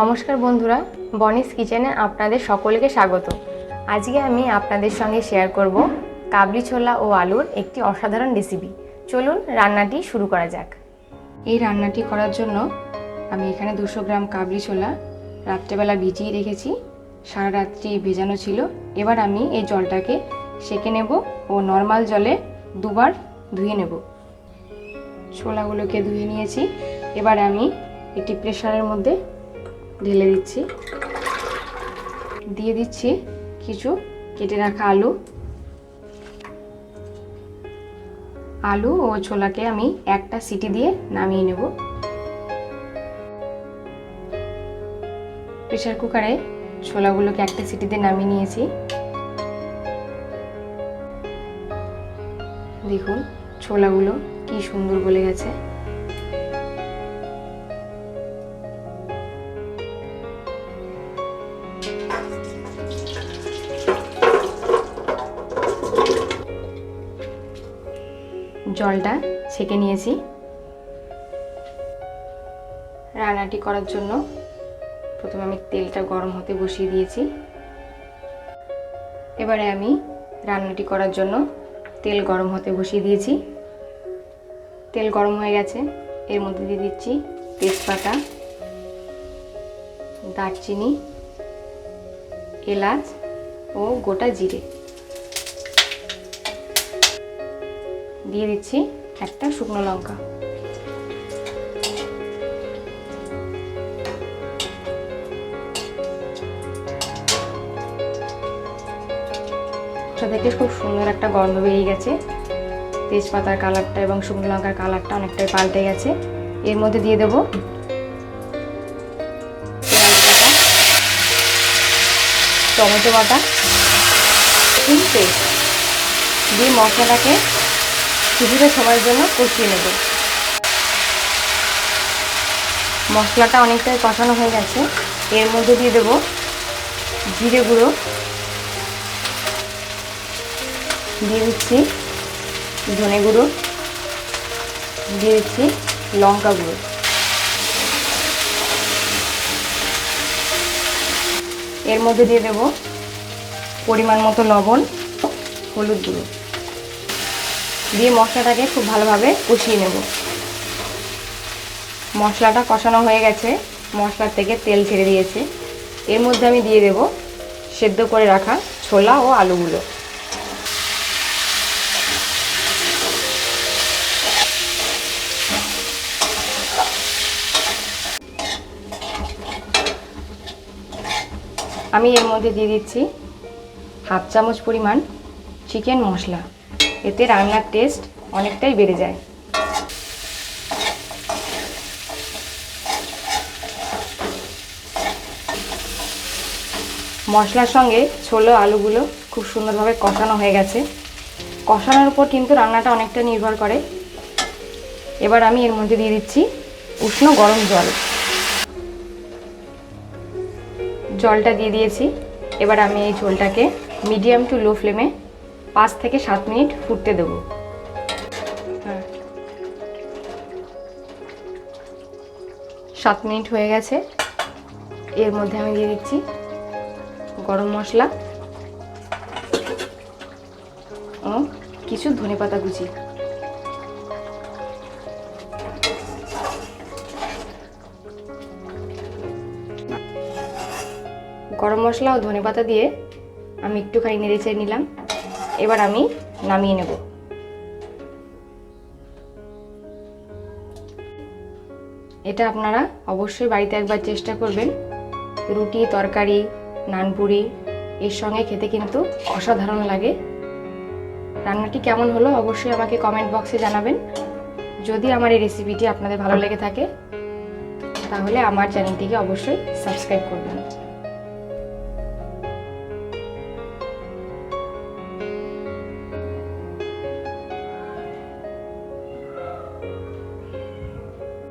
নমস্কার বন্ধুরা, বনিস কিচেনে আপনাদের সকলকে স্বাগত। আজকে আমি আপনাদের সঙ্গে শেয়ার করব কাবলি ছোলা ও আলুর একটি অসাধারণ রেসিপি চলুন রান্নাটি শুরু করা যাক। এই রান্নাটি করার জন্য আমি এখানে দুশো গ্রাম কাবলি ছোলা, রাত্রেবেলা ভিজিয়ে রেখেছি, সারা রাত্রি ভেজানো ছিল। এবার আমি এই জলটাকে সেকে নেব ও নর্মাল জলে দুবার ধুয়ে নেব। ছোলাগুলোকে ধুয়ে নিয়েছি। এবার আমি একটি প্রেশারের মধ্যে ঢেলে দিচ্ছি। দিয়ে দিচ্ছি কিছু কেটে রাখা আলু। আলু ও ছোলাকে আমি একটা সিটি দিয়ে নামিয়ে নেব। প্রেশার কুকারে ছোলাগুলোকে একটা সিটিতে নামিয়ে নিয়েছি। দেখুন ছোলাগুলো কি সুন্দর গলে গেছে। জলটা ছেঁকে নিয়েছি। রান্নাটি করার জন্য প্রথমে আমি তেলটা গরম হতে বসিয়ে দিয়েছি। এবারে আমি রান্নাটি করার জন্য তেল গরম হতে বসিয়ে দিয়েছি। তেল গরম হয়ে গেছে। এর মধ্যে দিয়ে দিচ্ছি তেজপাতা, দারচিনি এলাচ ও গোটা জিরে। দিয়ে দিচ্ছি একটা শুকনো লঙ্কা। থেকে খুব সুন্দর একটা গন্ধ বেরিয়ে গেছে। তেজপাতার কালারটা এবং শুকনো লঙ্কার কালারটা অনেকটাই পাল্টে গেছে। এর মধ্যে দিয়ে দেবো টমেটো বাটা পেস্ট দিয়ে মশলাটাকে কিছুটা সময়ের জন্য কষিয়ে নেব। মশলাটা অনেকটাই কষানো হয়ে গেছে। এর মধ্যে দিয়ে দেব জিরে গুঁড়ো। দিয়ে দিচ্ছি ধনে গুঁড়ো। দিয়ে দিচ্ছি লঙ্কা গুঁড়ো। এর মধ্যে দিয়ে দেব পরিমাণ মতো লবণ, হলুদ গুঁড়ো। দিয়ে মশলাটাকে খুব ভালোভাবে কষিয়ে নেব। মশলাটা কষানো হয়ে গেছে, মশলার থেকে তেল ছেড়ে দিয়েছে। এর মধ্যে আমি দিয়ে দেব সেদ্ধ করে রাখা ছোলা ও আলুগুলো। আমি এর মধ্যে দিয়ে দিচ্ছি হাফ চামচ পরিমাণ চিকেন মশলা। এতে রান্নার টেস্ট অনেকটাই বেড়ে যায়। মশলার সঙ্গে ছোলো আলুগুলো খুব সুন্দরভাবে কষানো হয়ে গেছে। কষানোর উপর কিন্তু রান্নাটা অনেকটা নির্ভর করে। এবার আমি এর মধ্যে দিয়ে দিচ্ছি উষ্ণ গরম জল। জলটা দিয়ে দিয়েছি। এবার আমি এই ঝোলটাকে মিডিয়াম টু লো ফ্লেমে পাঁচ থেকে সাত মিনিট ফুটতে দেবো। সাত মিনিট হয়ে গেছে। এর মধ্যে আমি দিয়ে দিচ্ছি গরম মশলা ও কিছু ধনে পাতা কুচি। গরম মশলা ও ধনে পাতা দিয়ে আমি একটুখানি নেড়ে চেড়ে নিলাম। এবার আমি নামিয়ে নেব। এটা আপনারা অবশ্যই বাড়িতে একবার চেষ্টা করবেন। রুটি, তরকারি, নানপুরি, এর সঙ্গে খেতে কিন্তু অসাধারণ লাগে। রান্নাটি কেমন হলো অবশ্যই আমাকে কমেন্ট বক্সে জানাবেন। যদি আমার এই রেসিপিটি আপনাদের ভালো লেগে থাকে, তাহলে আমার চ্যানেলটিকে অবশ্যই সাবস্ক্রাইব করবেন।